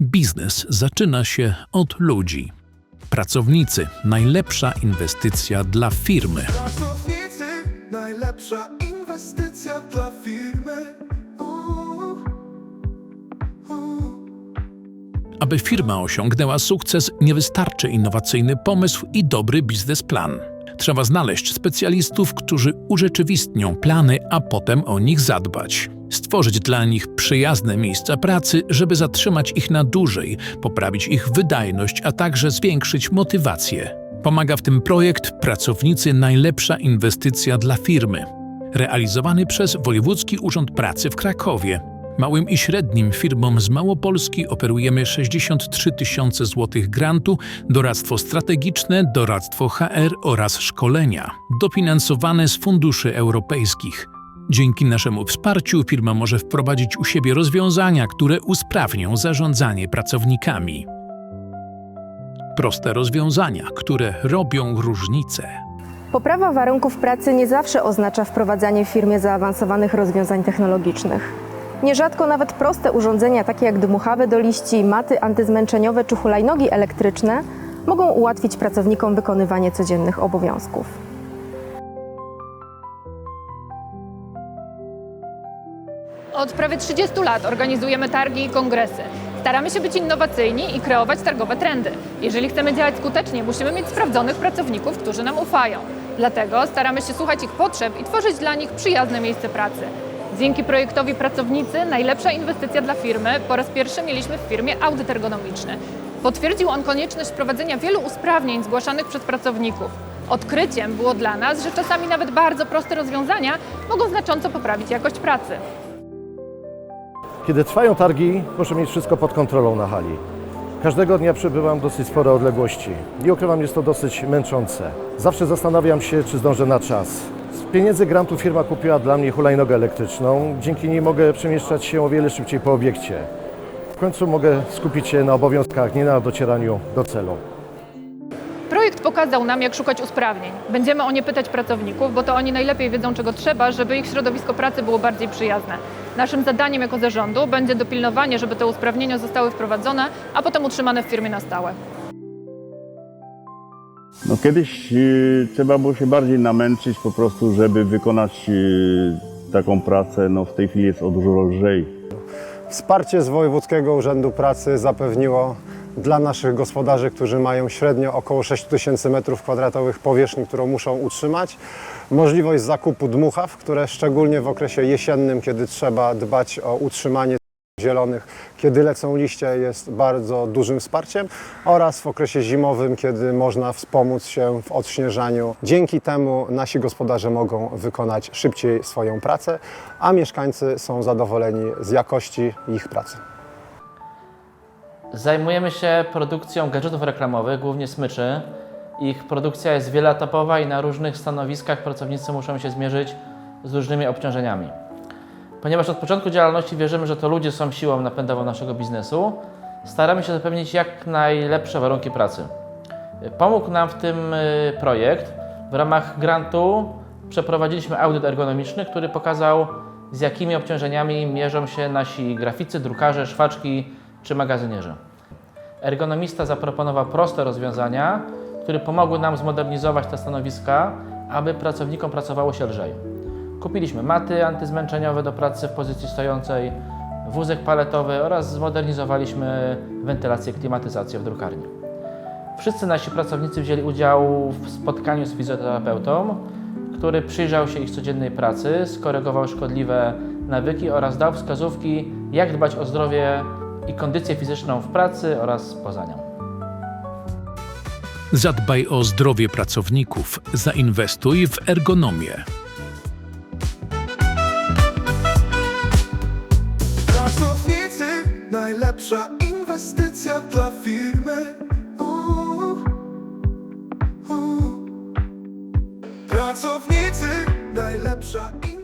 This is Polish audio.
Biznes zaczyna się od ludzi. Pracownicy najlepsza inwestycja dla firmy. Pracownicy, najlepsza inwestycja dla firmy. Uuu, uuu. Aby firma osiągnęła sukces, nie wystarczy innowacyjny pomysł i dobry biznesplan. Trzeba znaleźć specjalistów, którzy urzeczywistnią plany, a potem o nich zadbać. Stworzyć dla nich przyjazne miejsca pracy, żeby zatrzymać ich na dłużej, poprawić ich wydajność, a także zwiększyć motywację. Pomaga w tym projekt Pracownicy Najlepsza Inwestycja dla Firmy, realizowany przez Wojewódzki Urząd Pracy w Krakowie. Małym i średnim firmom z Małopolski oferujemy 63 tysiące złotych grantu, doradztwo strategiczne, doradztwo HR oraz szkolenia, dofinansowane z funduszy europejskich. Dzięki naszemu wsparciu firma może wprowadzić u siebie rozwiązania, które usprawnią zarządzanie pracownikami. Proste rozwiązania, które robią różnicę. Poprawa warunków pracy nie zawsze oznacza wprowadzanie w firmie zaawansowanych rozwiązań technologicznych. Nierzadko nawet proste urządzenia takie jak dmuchawy do liści, maty antyzmęczeniowe czy hulajnogi elektryczne mogą ułatwić pracownikom wykonywanie codziennych obowiązków. Od prawie 30 lat organizujemy targi i kongresy. Staramy się być innowacyjni i kreować targowe trendy. Jeżeli chcemy działać skutecznie, musimy mieć sprawdzonych pracowników, którzy nam ufają. Dlatego staramy się słuchać ich potrzeb i tworzyć dla nich przyjazne miejsce pracy. Dzięki projektowi Pracownicy najlepsza inwestycja dla firmy po raz pierwszy mieliśmy w firmie audyt ergonomiczny. Potwierdził on konieczność wprowadzenia wielu usprawnień zgłaszanych przez pracowników. Odkryciem było dla nas, że czasami nawet bardzo proste rozwiązania mogą znacząco poprawić jakość pracy. Kiedy trwają targi, muszę mieć wszystko pod kontrolą na hali. Każdego dnia przebywam dosyć spore odległości. Nie ukrywam, jest to dosyć męczące. Zawsze zastanawiam się, czy zdążę na czas. Z pieniędzy grantu firma kupiła dla mnie hulajnogę elektryczną. Dzięki niej mogę przemieszczać się o wiele szybciej po obiekcie. W końcu mogę skupić się na obowiązkach, nie na docieraniu do celu. Projekt pokazał nam, jak szukać usprawnień. Będziemy o nie pytać pracowników, bo to oni najlepiej wiedzą, czego trzeba, żeby ich środowisko pracy było bardziej przyjazne. Naszym zadaniem jako zarządu będzie dopilnowanie, żeby te usprawnienia zostały wprowadzone, a potem utrzymane w firmie na stałe. No kiedyś y, trzeba było się bardziej namęczyć po prostu, żeby wykonać y, taką pracę. No w tej chwili jest o dużo lżej. Wsparcie z Wojewódzkiego Urzędu Pracy zapewniło dla naszych gospodarzy, którzy mają średnio około 6 tysięcy m2 powierzchni, którą muszą utrzymać, możliwość zakupu dmuchaw, które szczególnie w okresie jesiennym, kiedy trzeba dbać o utrzymanie zielonych, kiedy lecą liście, jest bardzo dużym wsparciem oraz w okresie zimowym, kiedy można wspomóc się w odśnieżaniu. Dzięki temu nasi gospodarze mogą wykonać szybciej swoją pracę, a mieszkańcy są zadowoleni z jakości ich pracy. Zajmujemy się produkcją gadżetów reklamowych, głównie smyczy. Ich produkcja jest wieloetapowa i na różnych stanowiskach pracownicy muszą się zmierzyć z różnymi obciążeniami. Ponieważ od początku działalności wierzymy, że to ludzie są siłą napędową naszego biznesu, staramy się zapewnić jak najlepsze warunki pracy. Pomógł nam w tym y, projekt. W ramach grantu przeprowadziliśmy audyt ergonomiczny, który pokazał, z jakimi obciążeniami mierzą się nasi graficy, drukarze, szwaczki czy magazynierzy. Ergonomista zaproponował proste rozwiązania, które pomogły nam zmodernizować te stanowiska, aby pracownikom pracowało się lżej. Kupiliśmy maty antyzmęczeniowe do pracy w pozycji stojącej, wózek paletowy oraz zmodernizowaliśmy wentylację, klimatyzację w drukarni. Wszyscy nasi pracownicy wzięli udział w spotkaniu z fizjoterapeutą, który przyjrzał się ich codziennej pracy, skorygował szkodliwe nawyki oraz dał wskazówki, jak dbać o zdrowie i kondycję fizyczną w pracy oraz poza nią. Zadbaj o zdrowie pracowników, zainwestuj w ergonomię. Pracownicy, najlepsza inwestycja dla firmy. Pracownicy, najlepsza inwestycja.